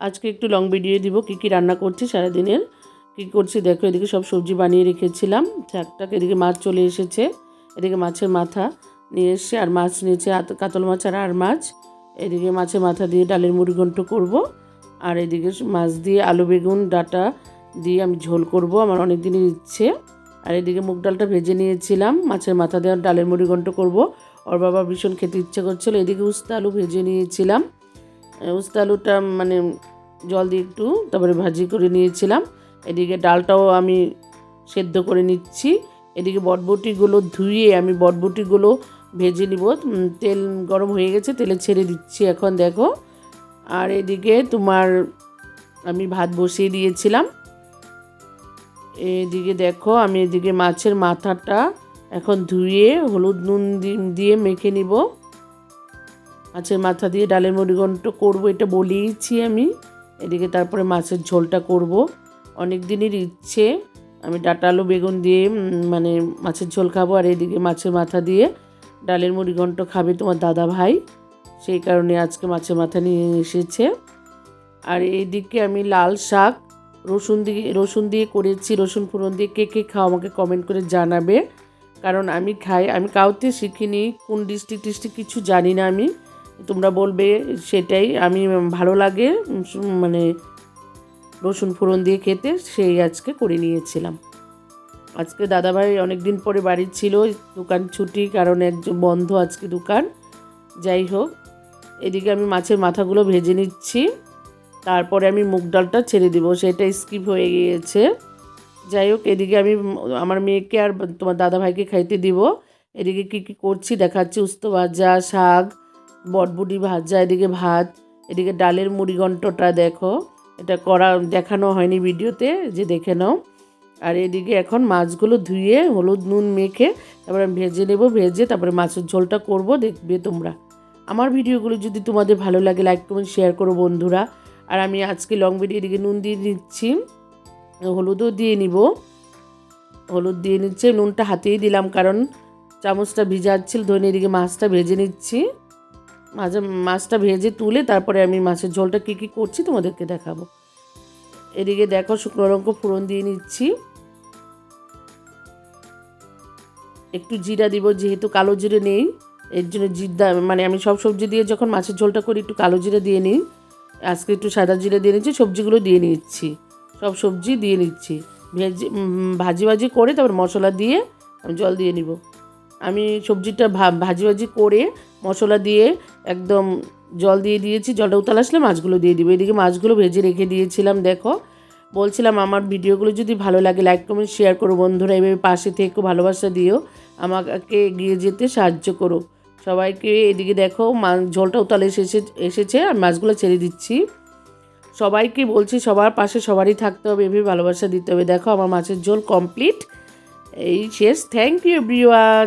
আজকে একটু long video দিব, কী কী রান্না করছি সারাদিনের, কী করছি দেখো, এদিকে সব সবজি বানিয়ে রেখেছিলাম শাকটাক এদিকে মাছ চলে এসেছে, এদিকে মাছের মাথা নিয়ে এসছে, আর মাছ নিয়েছে কাতল মাছ আর আর মাছ, এদিকে মাছের মাথা দিয়ে ডালের মুড়ি ঘন্ট করব, আর এদিকে মাছ দিয়ে আলু, বেগুন, ডাটা দিয়ে আমি ঝোল করব, আমার অনেক দিনের ইচ্ছে, আর এদিকে মুগ ডালটা ভেজে নিয়েছিলাম, মাছের মাথা দিয়ে ডালের মুড়ি ঘন্ট করব, ওর বাবা ভীষণ খেতে ইচ্ছে করছিল, এদিকে উস্তা আলু ভেজে নিয়েছিলাম উস্তা আলুটা মানে জল দিয়ে একটু তারপরে ভাজি করে নিয়েছিলাম। এদিকে ডালটাও আমি সেদ্ধ করে নিচ্ছি। এদিকে বটবটিগুলো ধুয়ে আমি বটবটিগুলো ভেজে নিব। তেল গরম হয়ে গেছে, তেলে ছেড়ে দিচ্ছি এখন, দেখো। আর এদিকে তোমার আমি ভাত বসিয়ে দিয়েছিলাম। এদিকে দেখো, আমি এদিকে মাছের মাথাটা এখন ধুয়ে হলুদ নুন দিয়ে মেখে নিব। মাছের মাথা দিয়ে ডালের মুড়িঘণ্ট করব, এটা বলেইছি আমি। এদিকে তারপরে মাছের ঝোলটা করব। অনেক দিনের ইচ্ছে, আমি ডাটা আলু, বেগুন দিয়ে মানে মাছের ঝোল খাব, আর এদিকে মাছের মাথা দিয়ে ডালের মুড়িঘণ্ট খাবে তোমার দাদা ভাই। সেই কারণে আজকে মাছের মাথা নিয়ে এসেছে। আর এইদিকে আমি লাল শাক, রসুন দিয়ে রসুন দিয়ে করেছি, রসুন ফোড়ন দিয়ে কে কে খাও আমাকে কমেন্ট করে জানাবে। কারণ আমি খাই, আমি কাউতে শিখিনি, কোন ডিস্ট্রিক্ট টিস্ট্রিক্ট কিছু জানি না আমি। তোমরা বলবে সেটাই, আমি ভালো লাগে মানে রসুন ফোড়ন দিয়ে খেতে, সেই আজকে করে নিয়েছিলাম। আজকে দাদাভাই অনেক দিন পরে বাড়ি ছিল, দোকান ছুটি কারণ একজন বন্ধ আজকে দোকান। যাই হোক, এদিকে আমি মাছের মাথাগুলো ভেজে নিচ্ছি, তারপরে আমি মুগ ডালটা ছেড়ে দিব সেটা স্কিপ হয়ে গিয়েছে। যাই হোক, এদিকে আমি আমার মেয়েকে আর তোমার দাদাভাইকে খাইতে দিব। এদিকে কী কী করছি দেখাচ্ছি, উস্ত ভাজা, শাক বটবুটি ভাজা, এদিকে ভাত, এদিকে ডালের মুড়িঘণ্টটা দেখো। এটা করা, দেখানো হয়নি ভিডিওতে, যে দেখে নাও। আর এদিকে এখন মাছগুলো ধুয়ে হলুদ নুন মেখে তারপরে ভেজে নেব, ভেজে তারপরে মাছের ঝোলটা করব, দেখবে তোমরা। আমার ভিডিওগুলো যদি তোমাদের ভালো লাগে, লাইক, কমেন্ট, শেয়ার করো বন্ধুরা। আর আমি আজকে লং ভিডিও এদিকে নুন দিয়ে নিচ্ছি হলুদও দিয়ে নিব। হলুদ দিয়ে নিচ্ছে, নুনটা হাতেই দিলাম, কারণ চামচটা ভিজাচ্ছিল, ধরে এদিকে মাছটা ভেজে নিচ্ছি। মাঝে মাছটা ভেজে তুলে তারপরে আমি মাছের ঝোলটা কী কী করছি তোমাদেরকে দেখাবো। এদিকে দেখো শুকনো লঙ্কা ফোড়ন দিয়ে নিচ্ছি। একটু জিরা দিব, যেহেতু কালো জিরে নেই, এর জন্য জিরা মানে আমি সব সবজি দিয়ে যখন মাছের ঝোলটা করি একটু কালো জিরে দিয়ে নিই। আজকে একটু সাদা জিরে দিয়ে নিচ্ছি, সবজিগুলো দিয়ে নিচ্ছি। সব সবজি দিয়ে নিচ্ছি। ভেজে ভাজি ভাজি করে তারপর মশলা দিয়ে আমি জল দিয়ে নিব। আমি সবজিটা ভাজি ভাজি করে মশলা দিয়ে একদম জল দিয়ে দিয়েছি, জলটা উতাল আসলে মাছগুলো দিয়ে দিব। এদিকে মাছগুলো ভেজে রেখে দিয়েছিলাম, দেখো। বলছিলাম আমার ভিডিওগুলো যদি ভালো লাগে লাইক কমেন্ট শেয়ার করো বন্ধুরা, এভাবে পাশে থেকে, ভালোবাসা দিও। আমাকে এগিয়ে যেতে সাহায্য করো। সবাইকে এদিকে দেখো, মা ঝোলটা উতালে এসেছে এসেছে, আর মাছগুলো ছেড়ে দিচ্ছি। সবাইকে বলছি, সবার পাশে সবারই থাকতে হবে, এভাবে ভালোবাসা দিতে হবে। দেখো, আমার মাছের ঝোল কমপ্লিট এই শেষ। Thank you everyone